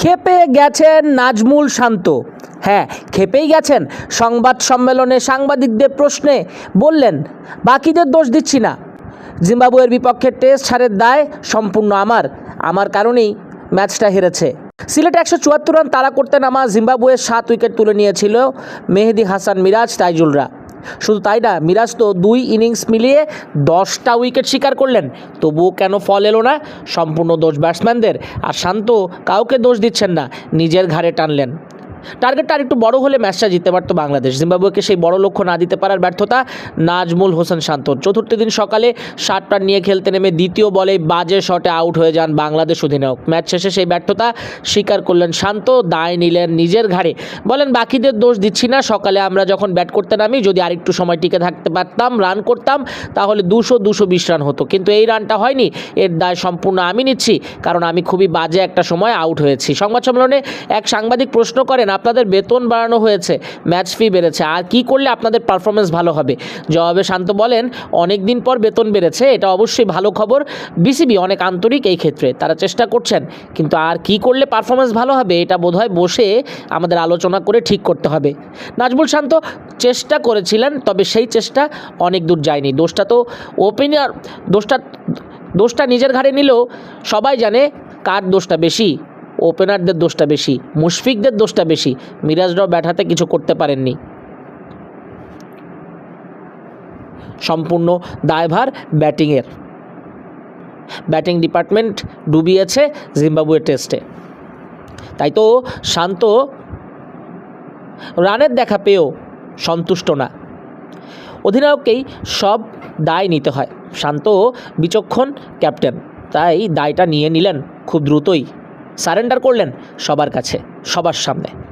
খেপে গেছেন নাজমুল শান্ত। হ্যাঁ খেপেই গেছেন। সংবাদ সম্মেলনে সাংবাদিকদের প্রশ্নে বললেন, বাকিদের দোষ দিচ্ছি না। জিম্বাবুয়ের বিপক্ষে টেস্ট ছাড়ের দায় সম্পূর্ণ আমার। আমার কারণেই ম্যাচটা হেরেছে। সিলেটে একশো চুয়াত্তর রান তাড়া করতে নামা জিম্বাবুয়ের সাত উইকেট তুলে নিয়েছিল মেহেদি হাসান মিরাজ, তাইজুলরা। শুধু তাই না, মিরাজ তো দুই ইনিংস মিলিয়ে দশটা উইকেট শিকার করলেন। তবুও কেন ফল এলো না? সম্পূর্ণ দোষ ব্যাটসম্যানদের আর শান্ত কাউকে দোষ দিচ্ছেন না, নিজের ঘাড়ে টানলেন। টার্গেটটা আর একটু বড় হলে ম্যাচটা জিততে পারতো বাংলাদেশ। জিম্বাবুয়েকে সেই বড় লক্ষ্য না দিতে পারার ব্যর্থতা নাজমুল হোসেন শান্তর চতুর্থ দিন সকালে ষাট রান নিয়ে খেলতে নেমে দ্বিতীয় বলে বাজে শটে আউট হয়ে যান বাংলাদেশ অধিনায়ক। ম্যাচ শেষে সেই ব্যর্থতা স্বীকার করলেন শান্ত, দায় নিলেন নিজের ঘাড়ে। বলেন, বাকিদের দোষ দিচ্ছি না, সকালে আমরা যখন ব্যাট করতে নামি, যদি আরেকটু সময় টিকে থাকতে পারতাম, রান করতাম, তাহলে দুশো দুশো বিশ রান হতো। কিন্তু এই রানটা হয়নি, এর দায় সম্পূর্ণ আমি নিচ্ছি, কারণ আমি খুবই বাজে একটা সময় আউট হয়েছি। সংবাদ সম্মেলনে এক সাংবাদিক প্রশ্ন করেন আপনাদের বেতন বাড়ানো হয়েছে ম্যাচ ফি বেড়েছে। আর কি করলে আপনাদের পারফরমেন্স ভালো হবে? জবাবে শান্ত বলেন অনেক দিন পর বেতন বেড়েছে, এটা অবশ্যই ভালো খবর। বিসিবি অনেক আন্তরিক এই ক্ষেত্রে, তারা চেষ্টা করছেন, কিন্তু আর কি করলে পারফরমেন্স ভালো হবে, এটা বোধহয় বসে আমাদের আলোচনা করে ঠিক করতে হবে। নাজমুল শান্ত, চেষ্টা করেছিলেন, তবে সেই চেষ্টা অনেক দূর যায়নি। দোষটা তো ওপেনার দোষটা দোষটা নিজের ঘাড়ে নিলেও সবাই জানে কার দোষটা বেশি। ওপেনারদের দোষটা বেশি, মুশফিকদের দোষটা বেশি, মিরাজরাও ব্যাট হাতে কিছু করতে পারেননি। সম্পূর্ণ দায়ভার ব্যাটিংয়ের। ব্যাটিং ডিপার্টমেন্ট ডুবিয়েছে জিম্বাবুয়ে টেস্টে। তাই তো শান্ত, রানের দেখা পেয়েও সন্তুষ্ট না। অধিনায়ককেই সব দায় নিতে হয়। শান্ত, বিচক্ষণ ক্যাপ্টেন, তাই দায়টা নিয়ে নিলেন খুব দ্রুতই। সারেন্ডার করলেন সবার কাছে সবার সামনে।